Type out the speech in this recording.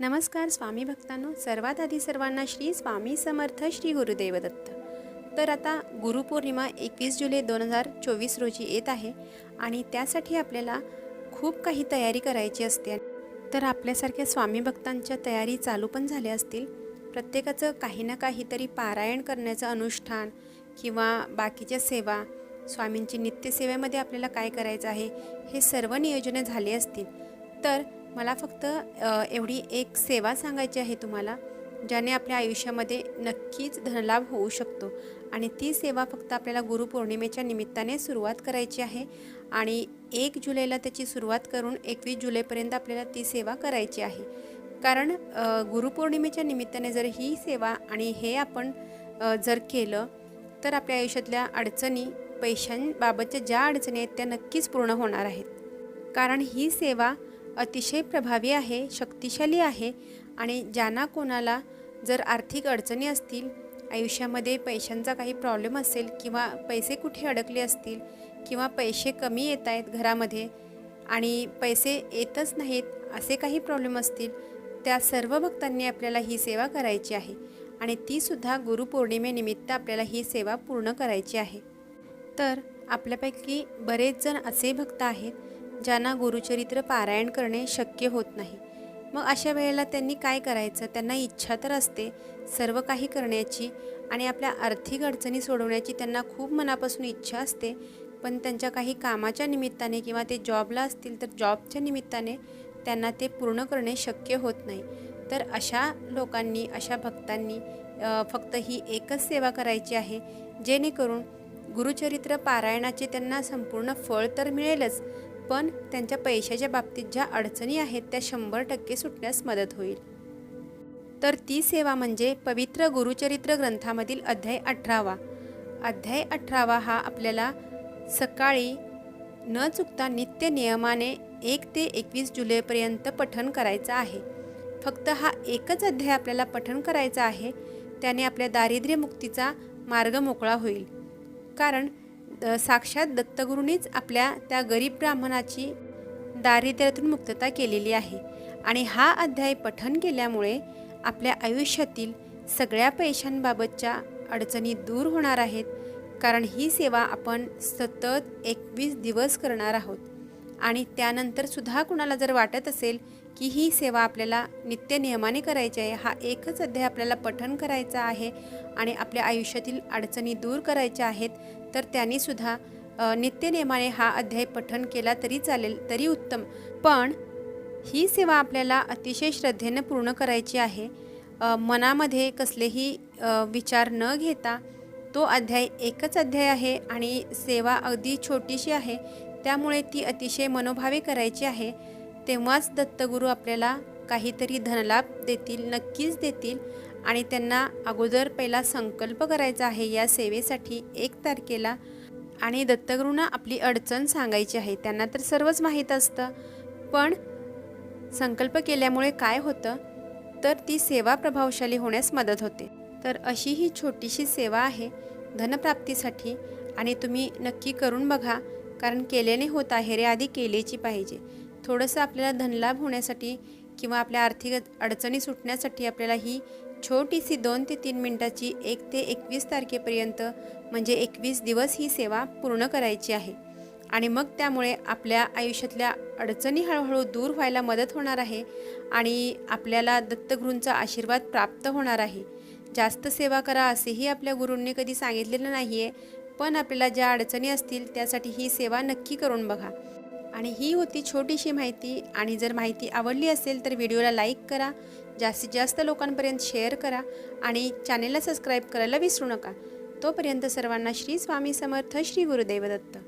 नमस्कार स्वामी भक्तांनो सर्वात आधी सर्वांना श्री स्वामी समर्थ श्री गुरुदेव दत्त तर आता गुरुपौर्णिमा एकवीस जुलै दोन हजार चोवीस रोजी येत आहे आणि त्यासाठी आपल्याला खूप काही तयारी करायची असते. तर आपल्यासारख्या स्वामी भक्तांच्या तयारी चालू पण झाल्या असतील. प्रत्येकाचं काही ना काहीतरी पारायण करण्याचं अनुष्ठान किंवा बाकीच्या सेवा स्वामींची नित्यसेवेमध्ये आपल्याला काय करायचं आहे हे सर्व नियोजने झाले असतील. तर मला फक्त एवढी एक सेवा सांगायची आहे तुम्हाला ज्याने आपल्या आयुष्यामध्ये नक्कीच धनलाभ होऊ शकतो. आणि ती सेवा फक्त आपल्याला गुरुपौर्णिमेच्या निमित्ताने सुरुवात करायची आहे आणि एक जुलैला त्याची सुरुवात करून एकवीस जुलैपर्यंत आपल्याला ती सेवा करायची आहे. कारण गुरुपौर्णिमेच्या निमित्ताने जर ही सेवा आणि हे आपण जर केलं तर आपल्या आयुष्यातल्या अडचणी पैशांबाबतच्या ज्या अडचणी आहेत त्या नक्कीच पूर्ण होणार आहेत. कारण ही सेवा अतिशय प्रभावी आहे शक्तिशाली आहे आणि ज्यांना कोणाला जर आर्थिक अडचणी असतील आयुष्यामध्ये पैशांचा काही प्रॉब्लेम असेल किंवा पैसे कुठे अडकले असतील किंवा पैसे कमी येत आहेत घरामध्ये आणि पैसे येतच नाहीत असे काही प्रॉब्लेम असतील त्या सर्व भक्तांनी आपल्याला ही सेवा करायची आहे आणि तीसुद्धा गुरुपौर्णिमेनिमित्त आपल्याला ही सेवा पूर्ण करायची आहे. तर आपल्यापैकी बरेच जण असे भक्त आहेत ज्यांना गुरुचरित्र पारायण करणे शक्य होत नाही. मग अशा वेळेला त्यांनी काय करायचं? त्यांना इच्छा तर असते सर्व काही करण्याची आणि आपल्या आर्थिक अडचणी सोडवण्याची त्यांना खूप मनापासून इच्छा असते. पण त्यांच्या काही कामाच्या निमित्ताने किंवा ते जॉबला असतील तर जॉबच्या निमित्ताने त्यांना ते पूर्ण करणे शक्य होत नाही. तर अशा लोकांनी अशा भक्तांनी फक्त ही एकच सेवा करायची आहे जेणेकरून गुरुचरित्र पारायणाचे त्यांना संपूर्ण फळ तर मिळेलच पण त्यांच्या पैशाच्या बाबतीत ज्या अडचणी आहेत त्या शंभर टक्के सुटण्यास मदत होईल. तर ती सेवा म्हणजे पवित्र गुरुचरित्र ग्रंथामधील अध्याय अठरावा. अध्याय अठरावा हा आपल्याला सकाळी न चुकता नित्य नियमाने एक ते एकवीस जुलैपर्यंत पठण करायचं आहे. फक्त हा एकच अध्याय आपल्याला पठण करायचा आहे त्याने आपल्या दारिद्र्यमुक्तीचा मार्ग मोकळा होईल. कारण साक्षात दत्तगुरूंनीच आपल्या त्या गरीब ब्राह्मणाची दारिद्र्यातून मुक्तता केलेली आहे. आणि हा अध्याय पठन केल्यामुळे आपल्या आयुष्यातील सगळ्या पैशांबाबतच्या अडचणी दूर होणार आहेत कारण ही सेवा आपण सतत एकवीस दिवस करणार आहोत. आणि त्यानंतर सुद्धा कुणाला जर वाटत असेल की ही सेवा आपल्याला नित्य नियमाने करायची आहे. हा एकच अध्याय आपल्याला पठन करायचा आहे आणि आपल्या आयुष्यातील अडचणी दूर करायच्या आहेत तर त्यांनीसुद्धा नित्य अ, हा अध्याय पठन केला तरी चालेल तरी उत्तम. पण ही सेवा आपल्याला अतिशय श्रद्धेनं पूर्ण करायची आहे. मनामध्ये कसलेही विचार न घेता तो अध्याय एकच अध्याय आहे आणि सेवा अगदी छोटीशी आहे. त्यामुळे ती अतिशय मनोभावे करायची आहे. तेव्हाच दत्तगुरू आपल्याला काहीतरी धनलाभ देतील नक्कीच देतील. आणि त्यांना अगोदर पहिला संकल्प करायचा आहे या सेवेसाठी एक तारखेला. आणि दत्तगुरूंना आपली अडचण सांगायची आहे त्यांना तर सर्वच माहीत असतं. पण संकल्प केल्यामुळे काय होतं? तर ती सेवा प्रभावशाली होण्यास मदत होते. तर अशी ही छोटीशी सेवा आहे धनप्राप्तीसाठी. आणि तुम्ही नक्की करून बघा कारण केल्याने होत आहे रे आधी केलेची पाहिजे. थोडंसं आपल्याला धनलाभ होण्यासाठी किंवा आपल्या आर्थिक अडचणी सुटण्यासाठी आपल्याला ही छोटीशी दोन ते तीन मिनटाची एक ते एकवीस तारखेपर्यंत म्हणजे एकवीस दिवस ही सेवा पूर्ण करायची आहे. आणि मग त्यामुळे आपल्या आयुष्यातल्या अडचणी हळूहळू दूर व्हायला मदत होणार आहे आणि आपल्याला दत्तगुरूंचा आशीर्वाद प्राप्त होणार आहे. जास्त सेवा करा असेही आपल्या गुरूंनी कधी सांगितलेलं नाही आहे पण आपल्याला ज्या अडचणी असतील त्यासाठी ही सेवा नक्की करून बघा. आणि ही होती छोटीशी माहिती. आणि जर माहिती आवडली असेल तर व्हिडिओला लाईक करा. जास्तीत जास्त लोकांपर्यंत शेअर करा. आणि चॅनेलला सबस्क्राईब करायला विसरू नका. तोपर्यंत सर्वांना श्री स्वामी समर्थ श्री गुरुदेवदत्त